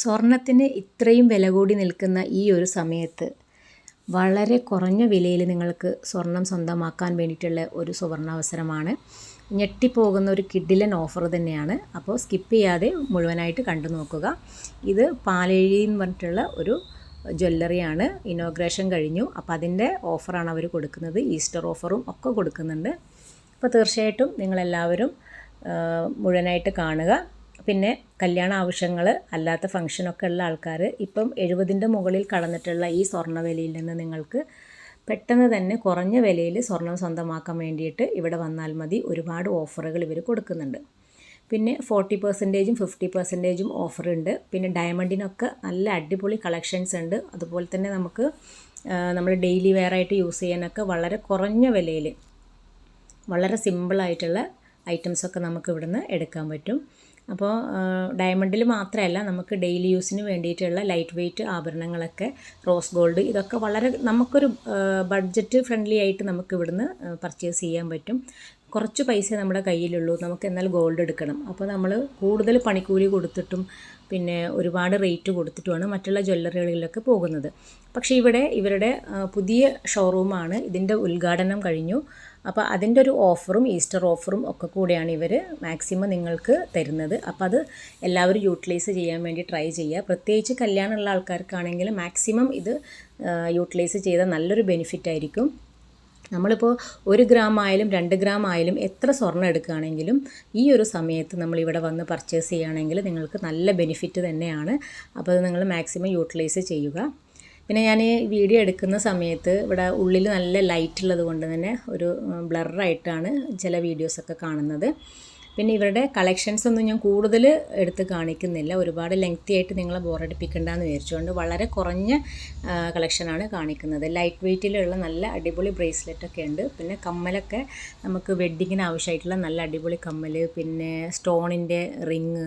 സ്വർണത്തിന് ഇത്രയും വില കൂടി നിൽക്കുന്ന ഈ ഒരു സമയത്ത് വളരെ കുറഞ്ഞ വിലയിൽ നിങ്ങൾക്ക് സ്വർണം സ്വന്തമാക്കാൻ വേണ്ടിയിട്ടുള്ള ഒരു സുവർണാവസരമാണ്. ഞെട്ടിപ്പോകുന്ന ഒരു കിഡിലൻ ഓഫർ തന്നെയാണ്. അപ്പോൾ സ്കിപ്പ് ചെയ്യാതെ മുഴുവനായിട്ട് കണ്ടു നോക്കുക. ഇത് പാലേഴി എന്ന് പറഞ്ഞിട്ടുള്ള ഒരു ജ്വല്ലറിയാണ് ഇനോഗ്രേഷൻ കഴിഞ്ഞു. അപ്പോൾ അതിന്റെ ഓഫറാണ് അവർ കൊടുക്കുന്നത്. ഈസ്റ്റർ ഓഫറും ഒക്കെ കൊടുക്കുന്നുണ്ട്. അപ്പോൾ തീർച്ചയായിട്ടും നിങ്ങളെല്ലാവരും മുഴുവനായിട്ട് കാണുക. പിന്നെ കല്യാണ ആവശ്യങ്ങൾ അല്ലാത്ത ഫംഗ്ഷനൊക്കെ ഉള്ള ആൾക്കാർ ഇപ്പം എഴുപതിന്റെ മുകളിൽ കടന്നിട്ടുള്ള ഈ സ്വർണവിലയിൽ നിന്ന് നിങ്ങൾക്ക് പെട്ടെന്ന് തന്നെ കുറഞ്ഞ വിലയിൽ സ്വർണം സ്വന്തമാക്കാൻ വേണ്ടിയിട്ട് ഇവിടെ വന്നാൽ മതി. ഒരുപാട് ഓഫറുകൾ ഇവർ കൊടുക്കുന്നുണ്ട്. പിന്നെ ഫോർട്ടി പെർസെന്റേജും ഫിഫ്റ്റി പെർസെന്റേജും ഓഫറുണ്ട് പിന്നെ ഡയമണ്ടിനൊക്കെ നല്ല അടിപൊളി കളക്ഷൻസ് ഉണ്ട്. അതുപോലെ തന്നെ നമുക്ക് നമ്മൾ ഡെയിലി വെയർ ആയിട്ട് യൂസ് ചെയ്യാനൊക്കെ വളരെ കുറഞ്ഞ വിലയിൽ വളരെ സിമ്പിളായിട്ടുള്ള ഐറ്റംസൊക്കെ നമുക്ക് ഇവിടുന്ന് എടുക്കാൻ പറ്റും. അപ്പോൾ ഡയമണ്ടിൽ മാത്രമല്ല നമുക്ക് ഡെയിലി യൂസിന് വേണ്ടിയിട്ടുള്ള ലൈറ്റ് വെയ്റ്റ് ആഭരണങ്ങളൊക്കെ റോസ് ഗോൾഡ് ഇതൊക്കെ വളരെ നമുക്കൊരു ബഡ്ജറ്റ് ഫ്രണ്ട്ലി ആയിട്ട് നമുക്ക് ഇവിടുന്ന് പർച്ചേസ് ചെയ്യാൻ പറ്റും. കുറച്ച് പൈസ നമ്മുടെ കയ്യിലുള്ളൂ. നമുക്ക് എന്നാൽ ഗോൾഡ് എടുക്കണം. അപ്പോൾ നമ്മൾ കൂടുതൽ പണിക്കൂലി കൊടുത്തിട്ടും പിന്നെ ഒരുപാട് റേറ്റ് കൊടുത്തിട്ടുമാണ് മറ്റുള്ള ജ്വല്ലറികളിലൊക്കെ പോകുന്നത്. പക്ഷേ ഇവിടെ ഇവരുടെ പുതിയ ഷോറൂമാണ്. ഇതിന്റെ ഉദ്ഘാടനം കഴിഞ്ഞു. അപ്പോൾ അതിന്റെ ഒരു ഓഫറും ഈസ്റ്റർ ഓഫറും ഒക്കെ കൂടെയാണ് ഇവർ മാക്സിമം നിങ്ങൾക്ക് തരുന്നത്. അപ്പോൾ അത് എല്ലാവരും യൂട്ടിലൈസ് ചെയ്യാൻ വേണ്ടി ട്രൈ ചെയ്യുക. പ്രത്യേകിച്ച് കല്യാണമുള്ള ആൾക്കാർക്കാണെങ്കിൽ മാക്സിമം ഇത് യൂട്ടിലൈസ് ചെയ്താൽ നല്ലൊരു ബെനിഫിറ്റ് ആയിരിക്കും. നമ്മളിപ്പോൾ ഒരു ഗ്രാം ആയാലും രണ്ട് ഗ്രാം ആയാലും എത്ര സ്വർണം എടുക്കുകയാണെങ്കിലും ഈ ഒരു സമയത്ത് നമ്മളിവിടെ വന്ന് പർച്ചേസ് ചെയ്യുകയാണെങ്കിൽ നിങ്ങൾക്ക് നല്ല ബെനിഫിറ്റ് തന്നെയാണ്. അപ്പോൾ അത് നിങ്ങൾ മാക്സിമം യൂട്ടിലൈസ് ചെയ്യുക. പിന്നെ ഞാൻ ഈ വീഡിയോ എടുക്കുന്ന സമയത്ത് ഇവിടെ ഉള്ളിൽ നല്ല ലൈറ്റ് ഉള്ളത് കൊണ്ട് തന്നെ ഒരു ബ്ലറായിട്ടാണ് ചില വീഡിയോസൊക്കെ കാണുന്നത്. പിന്നെ ഇവരുടെ കളക്ഷൻസ് ഒന്നും ഞാൻ കൂടുതൽ എടുത്ത് കാണിക്കുന്നില്ല. ഒരുപാട് ലെങ്തി ആയിട്ട് നിങ്ങളെ ബോറടിപ്പിക്കേണ്ടെന്ന് വിചാരിച്ചുകൊണ്ട് വളരെ കുറഞ്ഞ കളക്ഷനാണ് കാണിക്കുന്നത്. ലൈറ്റ് വെയ്റ്റിലുള്ള നല്ല അടിപൊളി ബ്രേസ്ലെറ്റ് ഒക്കെ ഉണ്ട്. പിന്നെ കമ്മലൊക്കെ നമുക്ക് വെഡ്ഡിങ്ങിന് ആവശ്യമായിട്ടുള്ള നല്ല അടിപൊളി കമ്മൽ പിന്നെ സ്റ്റോണിന്റെ റിങ്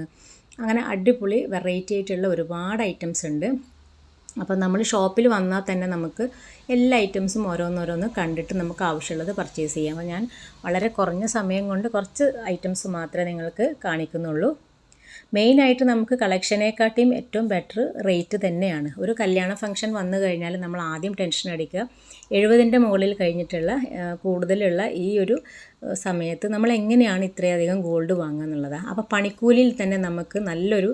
അങ്ങനെ അടിപൊളി വെറൈറ്റി ആയിട്ടുള്ള ഒരുപാട് ഐറ്റംസ് ഉണ്ട്. അപ്പം നമ്മൾ ഷോപ്പിൽ വന്നാൽ തന്നെ നമുക്ക് എല്ലാ ഐറ്റംസും ഓരോന്നോരോന്ന് കണ്ടിട്ട് നമുക്ക് ആവശ്യമുള്ളത് പർച്ചേസ് ചെയ്യാം. അപ്പോൾ ഞാൻ വളരെ കുറഞ്ഞ സമയം കൊണ്ട് കുറച്ച് ഐറ്റംസ് മാത്രമേ നിങ്ങൾക്ക് കാണിക്കുന്നുള്ളൂ. മെയിനായിട്ട് നമുക്ക് കളക്ഷനേക്കാട്ടിയും ഏറ്റവും ബെറ്റർ റേറ്റ് തന്നെയാണ്. ഒരു കല്യാണ ഫംഗ്ഷൻ വന്നു കഴിഞ്ഞാൽ നമ്മൾ ആദ്യം ടെൻഷൻ അടിക്കുക. എഴുപതിന്റെ മുകളിൽ കഴിഞ്ഞിട്ടുള്ള കൂടുതലുള്ള ഈ ഒരു സമയത്ത് നമ്മൾ എങ്ങനെയാണ് ഇത്രയധികം ഗോൾഡ് വാങ്ങുക എന്നുള്ളത്. അപ്പോൾ പണിക്കൂലിയിൽ തന്നെ നമുക്ക് നല്ലൊരു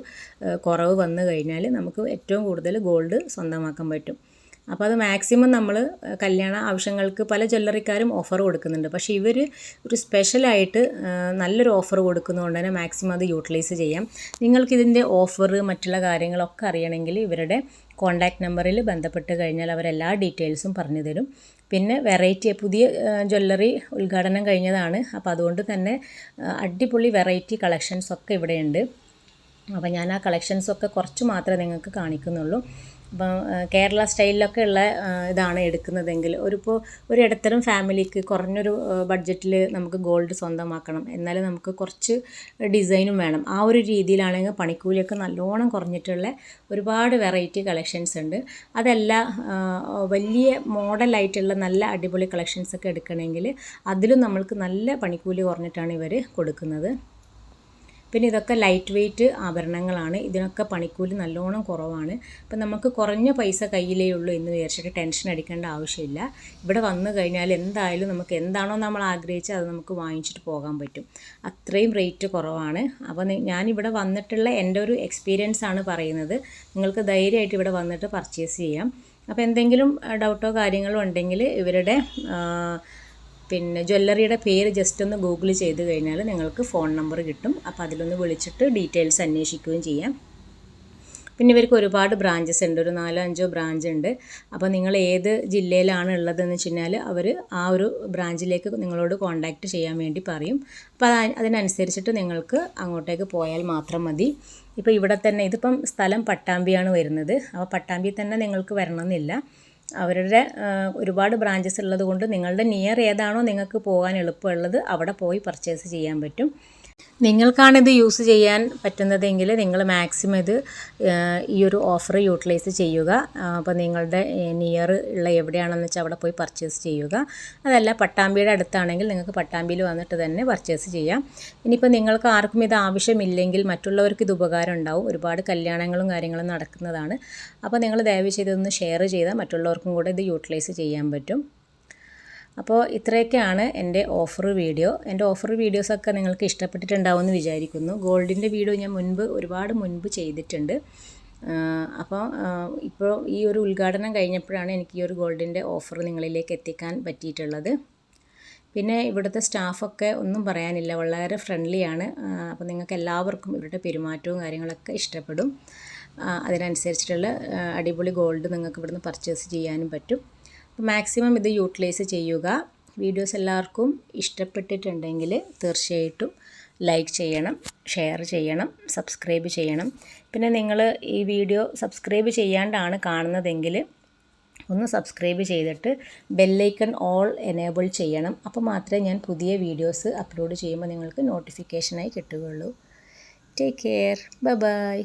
കുറവ് വന്നു കഴിഞ്ഞാൽ നമുക്ക് ഏറ്റവും കൂടുതൽ ഗോൾഡ് സ്വന്തമാക്കാൻ പറ്റും. അപ്പോൾ അത് മാക്സിമം നമ്മൾ കല്യാണ ആവശ്യങ്ങൾക്ക് പല ജ്വല്ലറിക്കാരും ഓഫർ കൊടുക്കുന്നുണ്ട്. പക്ഷേ ഇവർ ഒരു സ്പെഷ്യലായിട്ട് നല്ലൊരു ഓഫർ കൊടുക്കുന്നതുകൊണ്ട് തന്നെ മാക്സിമം അത് യൂട്ടിലൈസ് ചെയ്യാം. നിങ്ങൾക്കിതിന്റെ ഓഫർ മറ്റുള്ള കാര്യങ്ങളൊക്കെ അറിയണമെങ്കിൽ ഇവരുടെ കോൺടാക്റ്റ് നമ്പറിൽ ബന്ധപ്പെട്ട് കഴിഞ്ഞാൽ അവരെല്ലാ ഡീറ്റെയിൽസും പറഞ്ഞു തരും. പിന്നെ വെറൈറ്റി പുതിയ ജ്വല്ലറി ഉദ്ഘാടനം കഴിഞ്ഞതാണ്. അപ്പോൾ അതുകൊണ്ട് തന്നെ അടിപൊളി വെറൈറ്റി കളക്ഷൻസ് ഒക്കെ ഇവിടെയുണ്ട്. അപ്പോൾ ഞാൻ ആ കളക്ഷൻസൊക്കെ കുറച്ച് മാത്രമേ നിങ്ങൾക്ക് കാണിക്കുന്നുള്ളൂ. അപ്പം കേരള സ്റ്റൈലിലൊക്കെ ഉള്ള ഇതാണ് എടുക്കുന്നതെങ്കിൽ ഒരിപ്പോൾ ഒരു ഇടത്തരം ഫാമിലിക്ക് കുറഞ്ഞൊരു ബഡ്ജറ്റിൽ നമുക്ക് ഗോൾഡ് സ്വന്തമാക്കണം. എന്നാലും നമുക്ക് കുറച്ച് ഡിസൈനും വേണം. ആ ഒരു രീതിയിലാണെങ്കിൽ പണിക്കൂലിയൊക്കെ നല്ലോണം കുറഞ്ഞിട്ടുള്ള ഒരുപാട് വെറൈറ്റി കളക്ഷൻസ് ഉണ്ട്. അതല്ല വലിയ മോഡലായിട്ടുള്ള നല്ല അടിപൊളി കളക്ഷൻസൊക്കെ എടുക്കണമെങ്കിൽ അതിലും നമ്മൾക്ക് നല്ല പണിക്കൂലി കുറഞ്ഞിട്ടാണ് ഇവർ കൊടുക്കുന്നത്. പിന്നെ ഇതൊക്കെ ലൈറ്റ് വെയ്റ്റ് ആഭരണങ്ങളാണ്. ഇതിനൊക്കെ പണിക്കൂലി നല്ലോണം കുറവാണ്. അപ്പം നമുക്ക് കുറഞ്ഞ പൈസ കയ്യിലേ ഉള്ളൂ എന്ന് വിചാരിച്ചിട്ട് ടെൻഷൻ അടിക്കേണ്ട ആവശ്യമില്ല. ഇവിടെ വന്നു കഴിഞ്ഞാൽ എന്തായാലും നമുക്ക് എന്താണോ നമ്മൾ ആഗ്രഹിച്ചത് അത് നമുക്ക് വാങ്ങിച്ചിട്ട് പോകാൻ പറ്റും. അത്രയും റേറ്റ് കുറവാണ്. അപ്പോൾ ഞാനിവിടെ വന്നിട്ടുള്ള എന്റെ ഒരു എക്സ്പീരിയൻസ് ആണ് പറയുന്നത്. നിങ്ങൾക്ക് ധൈര്യമായിട്ട് ഇവിടെ വന്നിട്ട് പർച്ചേസ് ചെയ്യാം. അപ്പോൾ എന്തെങ്കിലും ഡൗട്ടോ കാര്യങ്ങളോ ഉണ്ടെങ്കിൽ ഇവരുടെ പിന്നെ ജ്വല്ലറിയുടെ പേര് ജസ്റ്റ് ഒന്ന് ഗൂഗിൾ ചെയ്ത് കഴിഞ്ഞാൽ നിങ്ങൾക്ക് ഫോൺ നമ്പർ കിട്ടും. അപ്പോൾ അതിലൊന്ന് വിളിച്ചിട്ട് ഡീറ്റെയിൽസ് അന്വേഷിക്കുകയും ചെയ്യാം. പിന്നെ ഇവർക്ക് ഒരുപാട് ബ്രാഞ്ചസ് ഉണ്ട്. ഒരു നാലോ അഞ്ചോ ബ്രാഞ്ച് ഉണ്ട്. അപ്പോൾ നിങ്ങൾ ഏത് ജില്ലയിലാണ് ഉള്ളതെന്ന് വെച്ച് കഴിഞ്ഞാൽ അവർ ആ ഒരു ബ്രാഞ്ചിലേക്ക് നിങ്ങളോട് കോൺടാക്റ്റ് ചെയ്യാൻ വേണ്ടി പറയും. അപ്പോൾ അതിനനുസരിച്ചിട്ട് നിങ്ങൾക്ക് അങ്ങോട്ടേക്ക് പോയാൽ മാത്രം മതി. ഇപ്പോൾ ഇവിടെ തന്നെ ഇതിപ്പം സ്ഥലം പട്ടാമ്പിയാണ് വരുന്നത്. അപ്പോൾ പട്ടാമ്പി തന്നെ നിങ്ങൾക്ക് വരണമെന്നില്ല. അവരുടെ ഒരുപാട് ബ്രാഞ്ചസ് ഉള്ളത് കൊണ്ട് നിങ്ങളുടെ നിയർ ഏതാണോ നിങ്ങൾക്ക് പോകാൻ എളുപ്പമുള്ളത് അവിടെ പോയി പർച്ചേസ് ചെയ്യാൻ പറ്റും. നിങ്ങൾക്കാണ് ഇത് യൂസ് ചെയ്യാൻ പറ്റുന്നതെങ്കിൽ നിങ്ങൾ മാക്സിമം ഇത് ഈ ഒരു ഓഫർ യൂട്ടിലൈസ് ചെയ്യുക. അപ്പോൾ നിങ്ങളുടെ നിയർ ഉള്ള എവിടെയാണെന്ന് വെച്ചാൽ അവിടെ പോയി പർച്ചേസ് ചെയ്യുക. അതല്ല പട്ടാമ്പിയുടെ അടുത്താണെങ്കിൽ നിങ്ങൾക്ക് പട്ടാമ്പിയിൽ വന്നിട്ട് തന്നെ പർച്ചേസ് ചെയ്യാം. ഇനിയിപ്പോൾ നിങ്ങൾക്ക് ആർക്കും ഇത് ആവശ്യമില്ലെങ്കിൽ മറ്റുള്ളവർക്ക് ഇത് ഉപകാരം ഉണ്ടാവും. ഒരുപാട് കല്യാണങ്ങളും കാര്യങ്ങളും നടക്കുന്നതാണ്. അപ്പോൾ നിങ്ങൾ ദയവ് ചെയ്തൊന്ന് ഷെയർ ചെയ്താൽ മറ്റുള്ളവർക്കും കൂടെ ഇത് യൂട്ടിലൈസ് ചെയ്യാൻ പറ്റും. അപ്പോൾ ഇത്രയൊക്കെയാണ് എന്റെ ഓഫർ വീഡിയോ. എന്റെ ഓഫർ വീഡിയോസൊക്കെ നിങ്ങൾക്ക് ഇഷ്ടപ്പെട്ടിട്ടുണ്ടാവുമെന്ന് വിചാരിക്കുന്നു. ഗോൾഡിന്റെ വീഡിയോ ഞാൻ മുൻപ് ഒരുപാട് മുൻപ് ചെയ്തിട്ടുണ്ട്. അപ്പോൾ ഇപ്പോൾ ഈ ഒരു ഉദ്ഘാടനം കഴിഞ്ഞപ്പോഴാണ് എനിക്ക് ഈ ഒരു ഗോൾഡിന്റെ ഓഫർ നിങ്ങളിലേക്ക് എത്തിക്കാൻ പറ്റിയിട്ടുള്ളത്. പിന്നെ ഇവിടുത്തെ സ്റ്റാഫൊക്കെ ഒന്നും പറയാനില്ല. വളരെ ഫ്രണ്ട്ലിയാണ് അപ്പോൾ നിങ്ങൾക്ക് എല്ലാവർക്കും ഇവരുടെ പെരുമാറ്റവും കാര്യങ്ങളൊക്കെ ഇഷ്ടപ്പെടും. അതിനനുസരിച്ചിട്ടുള്ള അടിപൊളി ഗോൾഡ് നിങ്ങൾക്ക് ഇവിടുന്ന് പർച്ചേസ് ചെയ്യാനും പറ്റും. മാക്സിമം ഇത് യൂട്ടിലൈസ് ചെയ്യുക. വീഡിയോസ് എല്ലാവർക്കും ഇഷ്ടപ്പെട്ടിട്ടുണ്ടെങ്കിൽ തീർച്ചയായിട്ടും ലൈക്ക് ചെയ്യണം ഷെയർ ചെയ്യണം സബ്സ്ക്രൈബ് ചെയ്യണം. പിന്നെ നിങ്ങൾ ഈ വീഡിയോ സബ്സ്ക്രൈബ് ചെയ്യാണ്ടാണ് കാണുന്നതെങ്കിൽ ഒന്ന് സബ്സ്ക്രൈബ് ചെയ്തിട്ട് ബെല്ലൈക്കൺ ഓൾ എനേബിൾ ചെയ്യണം. അപ്പോൾ മാത്രമേ ഞാൻ പുതിയ വീഡിയോസ് അപ്ലോഡ് ചെയ്യുമ്പോൾ നിങ്ങൾക്ക് നോട്ടിഫിക്കേഷനായി കിട്ടുകയുള്ളൂ. Take care bye bye